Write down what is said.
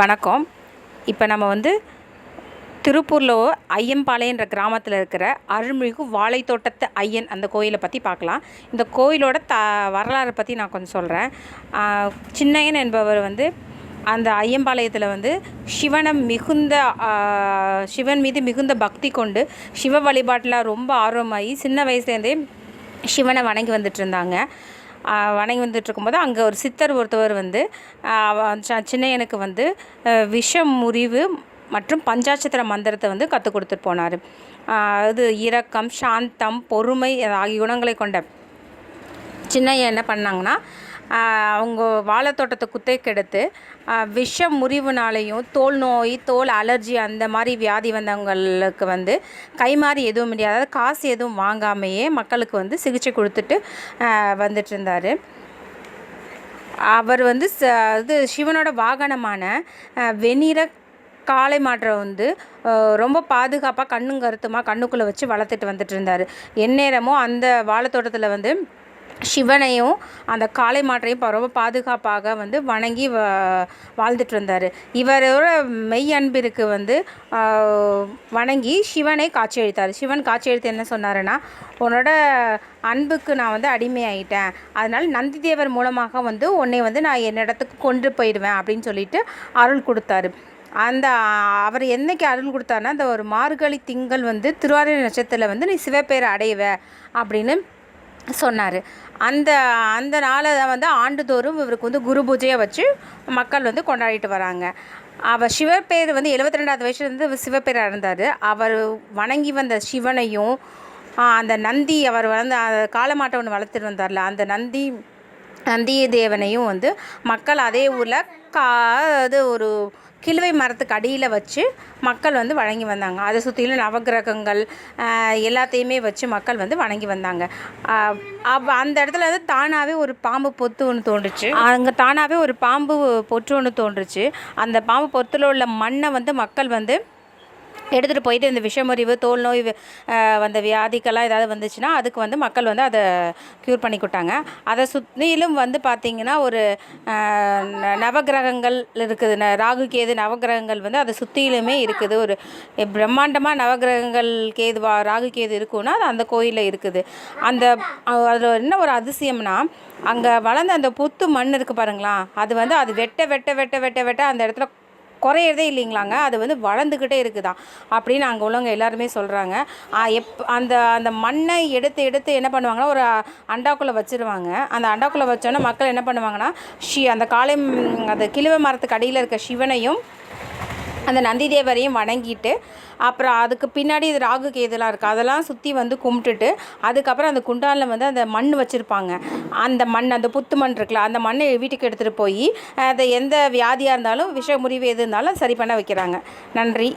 வணக்கம். இப்போ நம்ம வந்து திருப்பூரில் ஐயம்பாளையன்ற கிராமத்தில் இருக்கிற அருள்மிகு வாழைத்தோட்டத்து ஐயன் அந்த கோயிலை பற்றி பார்க்கலாம். இந்த கோயிலோட த வரலாறை பற்றி நான் கொஞ்சம் சொல்கிறேன் சின்னையன் என்பவர் வந்து அந்த ஐயம்பாளையத்தில் வந்து சிவனை மிகுந்த சிவன் மீது மிகுந்த பக்தி கொண்டு சிவ வழிபாட்டில் ரொம்ப ஆர்வமாகி சின்ன வயசுலேருந்தே சிவனை வணங்கி வந்துட்டு இருந்தாங்க. வணங்கி வந்துட்டு இருக்கும்போது அங்கே ஒரு சித்தர் ஒருத்தவர் வந்து ச- சின்னையனுக்கு வந்து விஷம் முறிவு மற்றும் பஞ்சாட்சத்திர மந்திரத்தை வந்து கற்றுக் கொடுத்துட்டு போனார். அது இரக்கம் சாந்தம் பொறுமை ஆகிய குணங்களை கொண்ட சின்னையா என்ன பண்ணாங்கன்னா அவங்க வாழைத்தோட்டத்தை குத்தைக்கு எடுத்து விஷ முறிவுனாலையும் தோல் நோய் தோல் அலர்ஜி அந்த மாதிரி வியாதி வந்தவங்களுக்கு வந்து கைமாறி எதுவும் முடியாது. அதாவது காசு எதுவும் வாங்காமையே மக்களுக்கு வந்து சிகிச்சை கொடுத்துட்டு வந்துட்டு இருந்தார் அவர் வந்து ச இது சிவனோட வாகனமான அஹ், வெண்ணிற காளை வந்து ரொம்ப பாதுகாப்பாக கண்ணும் கருத்துமாக கண்ணுக்குள்ளே வச்சு வளர்த்துட்டு வந்துட்டு இருந்தார் எந்நேரமும் அந்த வாழைத்தோட்டத்தில் வந்து சிவனையும் அந்த காளை மாற்றையும் ரொம்ப பாதுகாப்பாக வந்து வணங்கி வ வாழ்ந்துட்டு வந்தார் இவரோட மெய் அன்பிற்கு வந்து வணங்கி சிவனை காட்சியளித்தார். சிவன் காட்சியளித்து என்ன சொன்னாருன்னா உன்னோட அன்புக்கு நான் வந்து அடிமையாயிட்டேன். அதனால் நந்திதேவர் மூலமாக வந்து உன்னை வந்து நான் என்னிடத்துக்கு கொண்டு போயிடுவேன் அப்படின்னு சொல்லிட்டு அருள் கொடுத்தாரு. அந்த அவர் என்னைக்கு அருள் கொடுத்தாருன்னா அந்த ஒரு மார்கழி திங்கள் வந்து திருவாரூர் நட்சத்திரத்தில் வந்து நீ சிவப்பேரை அடைவ அப்படின்னு சொன்னார். அந்த அந்த நாளை வந்து ஆண்டுதோறும் இவருக்கு வந்து குரு பூஜையை வச்சு மக்கள் வந்து கொண்டாடிட்டு வராங்க. அவர் சிவப்பேர் வந்து எழுபத்தி ரெண்டாவது வயசுலேருந்து சிவப்பேராக இருந்தார். அவர் வணங்கி வந்த சிவனையும் அந்த நந்தி அவர் வளர்ந்து காலமாட்டை ஒன்று வளர்த்துட்டு வந்தார்ல அந்த நந்தி நந்திய தேவனையும் வந்து மக்கள் அதே ஊரில் கா அது ஒரு கிழவை மரத்துக்கு அடியில் வச்சு மக்கள் வந்து வணங்கி வந்தாங்க. அதை சுற்றிலும் நவக்கிரகங்கள் எல்லாத்தையுமே வச்சு மக்கள் வந்து வணங்கி வந்தாங்க. ஆஹ், அந்த இடத்துல வந்து தானாகவே ஒரு பாம்பு பொத்து ஒன்று தோன்றுச்சு. அங்கே தானாகவே ஒரு பாம்பு பொற்று ஒன்று தோன்றுச்சு. அந்த பாம்பு பொத்தில் உள்ள மண்ணை வந்து மக்கள் வந்து எடுத்துகிட்டு போயிட்டு இந்த விஷமுறிவு தோல் நோய் வந்த வியாதிக்கெல்லாம் ஏதாவது வந்துச்சுன்னா அதுக்கு வந்து மக்கள் வந்து அதை க்யூர் பண்ணி கொடுத்தாங்க. அதை சுற்றிலும் வந்து பார்த்திங்கன்னா ஒரு நவகிரகங்கள் இருக்குது. ந- ராகு கேது நவக்கிரகங்கள் வந்து அதை சுற்றிலுமே இருக்குது. ஒரு பிரம்மாண்டமாக நவக்கிரகங்கள் கேது வா ராகு கேது இருக்குன்னா அது அந்த கோயிலில் இருக்குது. அந்த அதில் என்ன ஒரு அதிசயம்னா அங்கே வளர்ந்த அந்த புத்து மண் இருக்குது பாருங்களா அது வந்து அது வெட்ட வெட்ட வெட்ட வெட்ட வெட்ட அந்த இடத்துல குறையிறதே இல்லைங்களாங்க. அது வந்து வளர்ந்துக்கிட்டே இருக்குதான் அப்படின்னு அங்கே உள்ளவங்க எல்லாருமே சொல்கிறாங்க எப் அந்த அந்த மண்ணை எடுத்து எடுத்து என்ன பண்ணுவாங்கன்னா ஒரு அண்டாக்குள்ளே வச்சிருவாங்க. அந்த அண்டாக்குள்ளே வச்சோன்னே மக்கள் என்ன பண்ணுவாங்கன்னா ஷி அந்த காளை அந்த கிழுவை மரத்துக்கு அடியில் இருக்க சிவனையும் அந்த நந்தி தேவரையும் வணங்கிட்டு அப்புறம் அதுக்கு பின்னாடி இது ராகு கேதுலாம் இருக்குது அதெல்லாம் சுற்றி வந்து கும்பிட்டுட்டு அதுக்கப்புறம் அந்த குண்டானில் வந்து அந்த மண் வச்சுருப்பாங்க. அந்த மண் அந்த புத்து மண் இருக்குல்ல அந்த மண்ணை வீட்டுக்கு எடுத்துகிட்டு போய் அதை எந்த வியாதியாக இருந்தாலும் விஷ முறிவு எது இருந்தாலும் சரி பண்ண வைக்கிறாங்க. நன்றி.